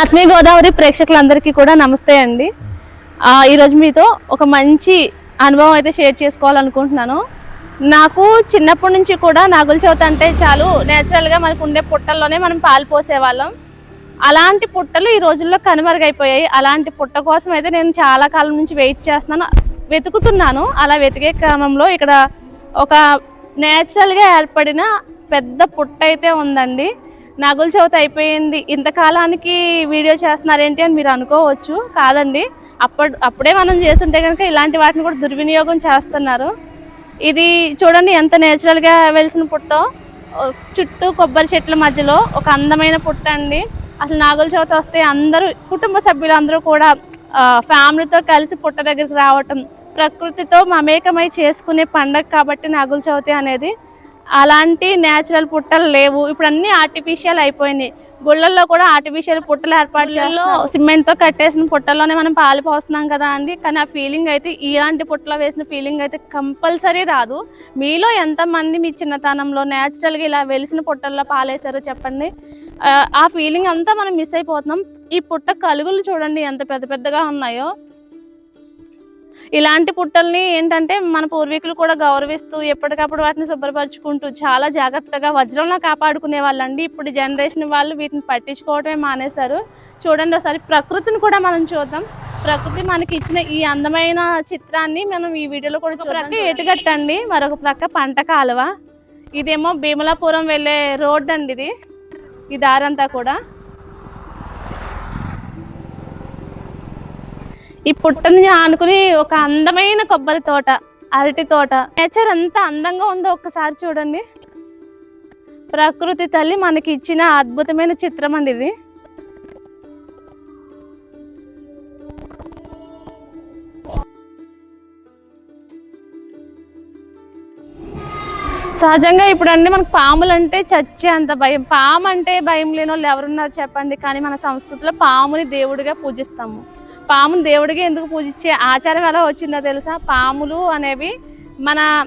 ఆత్మీయ గోదావరి ప్రేక్షకులందరికీ కూడా నమస్తే అండి. ఈరోజు మీతో ఒక మంచి అనుభవం అయితే షేర్ చేసుకోవాలనుకుంటున్నాను. నాకు చిన్నప్పటి నుంచి కూడా నాగుల చవితి అంటే చాలు నేచురల్గా మనకు ఉండే పుట్టల్లోనే మనం పాలు పోసేవాళ్ళం. అలాంటి పుట్టలు ఈ రోజుల్లో కనుమరుగైపోయాయి. అలాంటి పుట్ట కోసం అయితే నేను చాలా కాలం నుంచి వెయిట్ చేస్తున్నాను. వెతుకుతున్నాను. అలా వెతికే క్రమంలో ఇక్కడ ఒక నేచురల్గా ఏర్పడిన పెద్ద పుట్ట అయితే ఉందండి. నాగుల చవితి అయిపోయింది. ఇంతకాలానికి వీడియో చేస్తున్నారేంటి అని మీరు అనుకోవచ్చు. కాదండి. అప్పుడు అప్పుడే మనం చేస్తుంటే కనుక ఇలాంటి వాటిని కూడా దుర్వినియోగం చేస్తున్నారు. ఇది చూడండి ఎంత నేచురల్గా వెలిసిన పుట్టో. చుట్టూ కొబ్బరి చెట్ల మధ్యలో ఒక అందమైన పుట్ట అండి. అసలు నాగుల చవితి వస్తే అందరూ కుటుంబ సభ్యులు అందరూ కూడా ఫ్యామిలీతో కలిసి పుట్ట దగ్గరికి రావటం ప్రకృతితో మమేకమై చేసుకునే పండగ కాబట్టి నాగుల చవితి అనేది అలాంటి నేచురల్ పుట్టలు లేవు. ఇప్పుడు అన్ని ఆర్టిఫిషియల్ అయిపోయినాయి. గుళ్ళల్లో కూడా ఆర్టిఫిషియల్ పుట్టలు ఏర్పాటు చేయాలో సిమెంట్తో కట్టేసిన పుట్టల్లోనే మనం పాలు పోస్తున్నాం కదా అండి. కానీ ఆ ఫీలింగ్ అయితే ఇలాంటి పుట్టలో వేసిన ఫీలింగ్ అయితే కంపల్సరీ రాదు. మీలో ఎంతమంది మీ చిన్నతనంలో నేచురల్గా ఇలా వెలిసిన పుట్టల్లో పాలేసారో చెప్పండి. ఆ, ఆ ఫీలింగ్ అంతా మనం మిస్ అయిపోతున్నాం. ఈ పుట్ట కలుగులు చూడండి ఎంత పెద్ద పెద్దగా ఉన్నాయో. ఇలాంటి పుట్టల్ని ఏంటంటే మన పూర్వీకులు కూడా గౌరవిస్తూ ఎప్పటికప్పుడు వాటిని శుభ్రపరచుకుంటూ చాలా జాగ్రత్తగా వజ్రంలో కాపాడుకునే వాళ్ళండి. ఇప్పుడు జనరేషన్ వాళ్ళు వీటిని పట్టించుకోవడమే మానేశారు. చూడండి ఒకసారి ప్రకృతిని కూడా మనం చూద్దాం. ప్రకృతి మనకి ఇచ్చిన ఈ అందమైన చిత్రాన్ని మనం ఈ వీడియోలో కూడా ప్రక్క ఎటుగట్టండి మరొక ప్రక్క పంట కాలువ. ఇదేమో భీమలాపురం వెళ్ళే రోడ్ అండి ఇది. ఈ దారంతా కూడా. ఈ పుట్టని ఆనుకుని ఒక అందమైన కొబ్బరి తోట అరటి తోట. నేచర్ ఎంత అందంగా ఉందో ఒక్కసారి చూడండి. ప్రకృతి తల్లి మనకి ఇచ్చిన అద్భుతమైన చిత్రం అండి ఇది. సహజంగా ఇప్పుడు అండి మనకు పాములు అంటే చచ్చే అంత భయం. పాము అంటే భయం లేని వాళ్ళు ఎవరున్నారు చెప్పండి. కానీ మన సంస్కృతిలో పాముని దేవుడిగా పూజిస్తాము. పామును దేవుడిగా ఎందుకు పూజించే ఆచారం ఎలా వచ్చిందో తెలుసా? పాములు అనేవి మన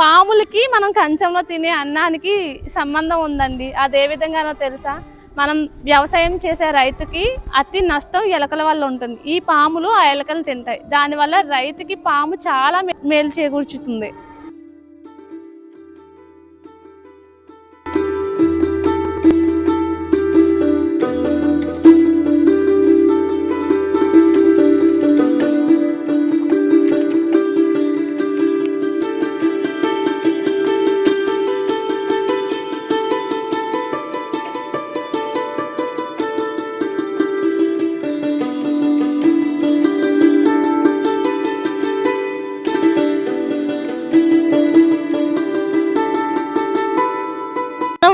పాములకి మనం కంచంలో తినే అన్నానికి సంబంధం ఉందండి. అది ఏ విధంగానో తెలుసా? మనం వ్యవసాయం చేసే రైతుకి అతి నష్టం ఎలకల వల్ల ఉంటుంది. ఈ పాములు ఆ ఎలకలు తింటాయి. దానివల్ల రైతుకి పాము చాలా మే- మేలు చేకూర్చుతుంది.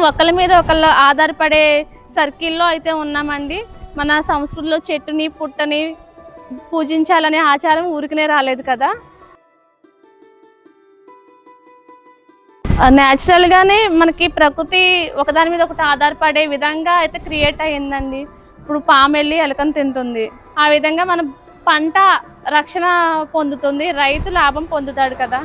ఒకళ్ళ మీద ఒకళ్ళు ఆధారపడే సర్కిల్లో అయితే ఉన్నామండి. మన సంస్కృతిలో చెట్టుని పుట్టని పూజించాలనే ఆచారం ఊరికనే రాలేదు కదా. న్యాచురల్గానే మనకి ప్రకృతి ఒకదాని మీద ఒకటి ఆధారపడే విధంగా అయితే క్రియేట్ అయ్యిందండి. ఇప్పుడు పాము వెళ్ళి ఎలకను తింటుంది. ఆ విధంగా మన పంట రక్షణ పొందుతుంది. రైతు లాభం పొందుతాడు కదా.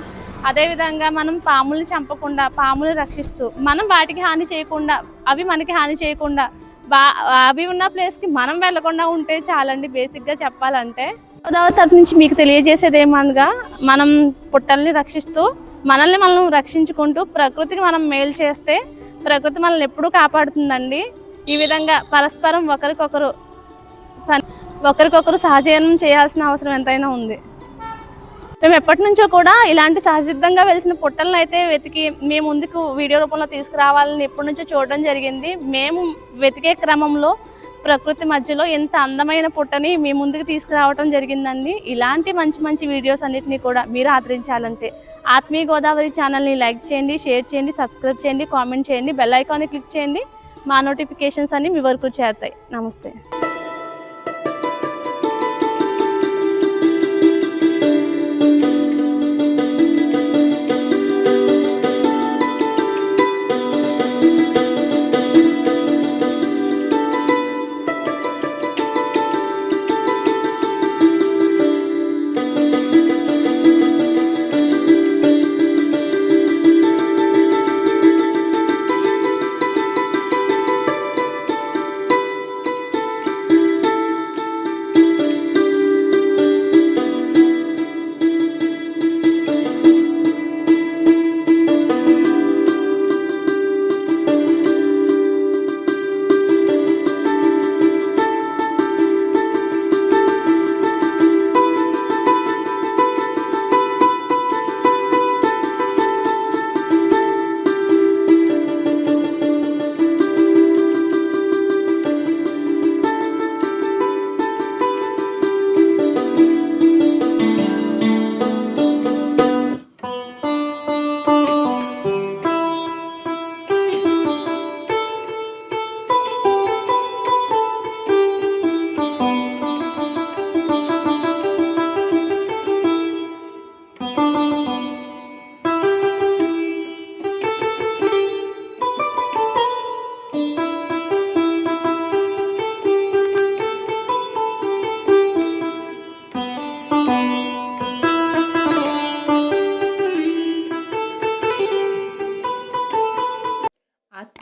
అదే విధంగా మనం పాముల్ని చంపకుండా పాములు రక్షిస్తూ మనం వాటికి హాని చేయకుండా అవి మనకి హాని చేయకుండా బా అవి ఉన్న ప్లేస్కి మనం వెళ్ళకుండా ఉంటే చాలండి బేసిక్గా చెప్పాలంటే. గోదావరి తరపు నుంచి మీకు తెలియజేసేది ఏమనగా మనం పుట్టల్ని రక్షిస్తూ మనల్ని మనం రక్షించుకుంటూ ప్రకృతికి మనం మేలు చేస్తే ప్రకృతి మనల్ని ఎప్పుడూ కాపాడుతుందండి. ఈ విధంగా పరస్పరం ఒకరికొకరు ఒకరికొకరు సహజీవనం చేయాల్సిన అవసరం ఎంతైనా ఉంది. మేము ఎప్పటి నుంచో కూడా ఇలాంటి సహసిద్ధంగా వెలిసిన పుట్టలను అయితే వెతికి మేము ముందుకు వీడియో రూపంలో తీసుకురావాలని ఎప్పటి నుంచో చూడడం జరిగింది. మేము వెతికే క్రమంలో ప్రకృతి మధ్యలో ఎంత అందమైన పుట్టని మీ ముందుకు తీసుకురావడం జరిగిందండి. ఇలాంటి మంచి మంచి వీడియోస్ అన్నిటిని కూడా మీరు ఆదరించాలంటే ఆత్మీయ గోదావరి ఛానల్ని లైక్ చేయండి షేర్ చేయండి సబ్స్క్రైబ్ చేయండి కామెంట్ చేయండి బెల్ ఐకాన్ని క్లిక్ చేయండి. మా నోటిఫికేషన్స్ అన్ని మీ వరకు చేరుతాయి. నమస్తే.